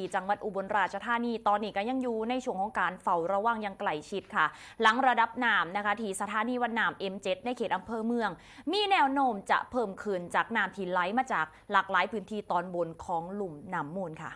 ที่จังหวัดอุบลราชธานีตอนนี้ก็ยังอยู่ในช่วงของการเฝ้าระวังอย่างใกล้ชิดค่ะ หลังระดับน้ำนะคะที่สถานีวัดน้ำ M7 ในเขตอำเภอเมือง มีแนวโน้มจะเพิ่มขึ้นจากน้ำที่ไหลมาจากหลากหลายพื้นที่ตอนบนของหลุมน้ำมูลค่ะ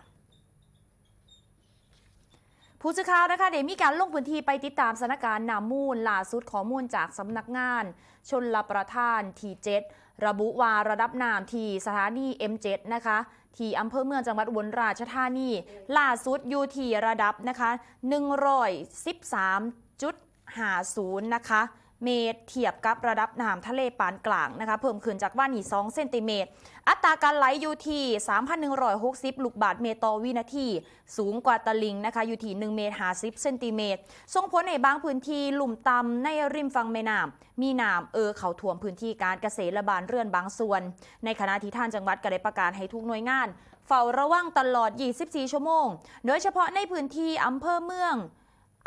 ผู้สื่อข่าวนะคะเดี๋ยวมีการลงพื้นที่ไปติดตามสถานการณ์น้ำมูลล่าสุดข้อมูลจากสำนักงาน ชนลประทานทีเจ็ดระบุว่าระดับน้ำที่สถานี M7 นะคะ ที่อำเภอเมืองจังหวัดอุบลราชธานี ล่าสุดอยู่ที่ระดับนะคะ 113.50 นะคะ เมตร เทียบกับระดับน้ำทะเลปานกลางนะคะ เพิ่มขึ้นจากว่านี่2เซนติเมตร อัตราการไหลอยู่ที่ 3,160 ลูกบาทเมตรต่อวินาที สูงกว่าตลิ่งนะคะ อยู่ที่ 1 เมตร50เซนติเมตร ส่งผลในบางพื้นที่หลุมต่ำในริมฝั่งแม่น้ำมีน้ำเออเขาท่วมพื้นที่การเกษตรและบานเรือนบางส่วน ในขณะที่ท่านจังหวัดก็ได้ประกาศให้ทุกหน่วยงาน เฝ้าระวังตลอด 24 ชั่วโมง โดยเฉพาะในพื้นที่อำเภอเมือง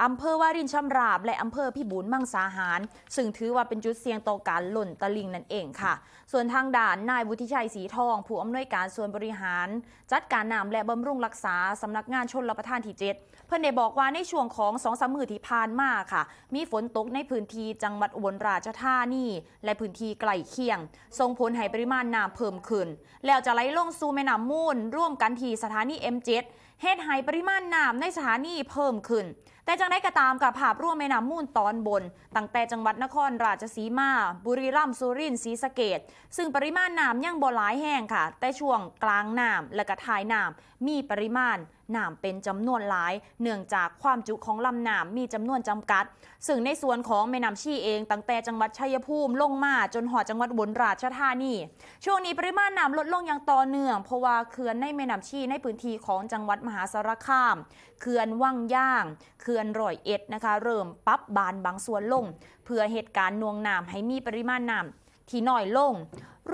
อำเภอวารินชำราบ และอำเภอพิบูลมังสาหาร ซึ่งถือว่าเป็นจุดเสี่ยงต่อการหล่นตลิงนั่นเองค่ะ ส่วนทางด่านนายวุฒิชัยศรีทอง ผู้อำนวยการส่วนบริหาร จัดการน้ำและบำรุงรักษาสำนักงานชนรับประทานที่เจ็ดเพื่อนได้บอกว่าในช่วงของสองสามมือที่ผ่านมาค่ะ มีฝนตกในพื้นที่จังหวัดอุบลราชธานีและพื้นที่ใกล้เคียงส่งผลให้ปริมาณน้ำเพิ่มขึ้น แล้วจะไหลลงสู่แม่น้ำมูลร่วมกันที่สถานี M7 เหตุให้ปริมาณน้ำในสถานีเพิ่มขึ้น แต่จังได้ก็ตามกับภาพร่วมแม่น้ำมูลตอนบน ตั้งแต่จังหวัดนครราชสีมา บุรีรัมย์สุรินทร์ศรีสะเกดซึ่งปริมาณน้ำยังบ่หลายแห้งค่ะ แต่ช่วงกลางน้ำและกระทายน้ำมีปริมาณ น้ำเป็นจำนวนหลาย เนื่องจากความจุของลำน้ำมีจำนวนจำกัด ซึ่งในส่วนของแม่น้ำชีเองตั้งแต่จังหวัดชัยภูมิลงมาจนหอดจังหวัดอุบลราชธานีช่วงนี้ปริมาณน้ำลดลงอย่างต่อเนื่อง เพราะว่าเขื่อนในแม่น้ำชีในพื้นที่ของจังหวัดมหาสารคามเขื่อนว่างย่างเขื่อนรอยเอ็ดนะคะ เริ่มปรั๊บบานบางส่วนลง เพื่อเหตุการณ์นวงน้ำให้มีปริมาณน้ำที่น้อยลง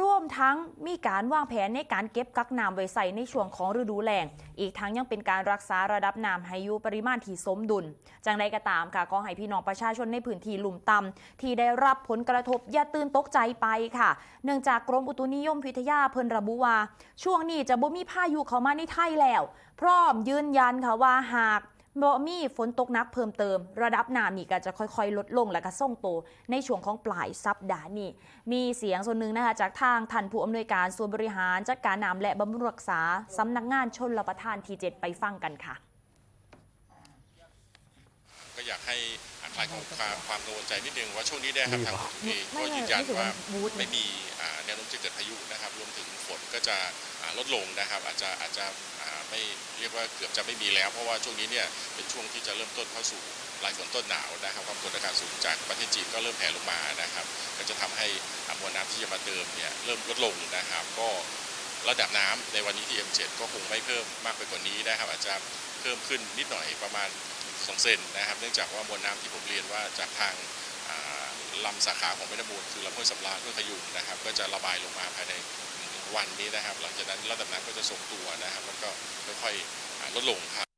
ร่วมทั้งมีการวางแผนในการเก็บกักน้ำไว้ใส่ในช่วงของฤดูแล้งอีกทั้งยังเป็นการรักษาระดับน้ำให้อยู่ปริมาณที่สมดุล จังใดก็ตามค่ะก็ให้พี่น้องประชาชนในพื้นที่ลุ่มต่ำที่ได้รับผลกระทบอย่าตื่นตกใจไปค่ะ เนื่องจากกรมอุตุนิยมวิทยาเพิ่นระบุว่า ช่วงนี้จะบ่มีพายุเข้ามาในไทยแล้ว พร้อมยืนยันค่ะว่าหาก บ่มีฝนตกหนักเพิ่มเติม ระดับน้ำนี่ก็จะค่อยๆ ลดลงและก็ส่งโตวในช่วงของปลายสัปดาห์นี้ มีเสียงส่วนหนึ่งนะคะจากทางท่านผู้อำนวยการส่วนบริหารจัดการน้ำและบำรุงรักษาสำนักงานชนรับประทานทีเจ็ดไปฟังกันค่ะก็อยากให้คลายความความกังวลใจนิดนึงว่าช่วงนี้เนี่ยครับทางผมเองไม่ก็ไม่ยืนยันรู้สึกว่าว่าวูดไม่มีอ่า แนวโน้มจะเกิดพายุนะครับ รวมถึงฝนก็จะลดลงนะครับ อาจจะอาจจะไม่เรียกว่าเกือบจะไม่มีแล้ว เพราะว่าช่วงนี้เนี่ยเป็นช่วงที่จะเริ่มต้นเข้าสู่ลายฝนต้นหนาวนะครับความกดอากาศสูงจากประเทศจีนก็เริ่มแผ่ลงมานะครับ ก็จะทำให้มวลน้ำที่จะมาเติมเนี่ยเริ่มลดลงนะครับ ก็ระดับน้ำในวันนี้ที่ M7 ก็คงไม่เพิ่มมากไปกว่านี้นะครับ อาจจะเพิ่มขึ้นนิดหน่อยประมาณ2เซนนะครับ เนื่องจากว่ามวลน้ำที่ผมเรียนว่าจากทาง ลำสาขาของแม่ตะบูนคือลำห้วยสำราญห้วยขยุงนะครับ ก็จะระบายลงมาภายในวันนี้นะครับ หลังจากนั้นระดับน้ำก็จะทรงตัวนะครับ แล้วก็ค่อยๆลดลงครับ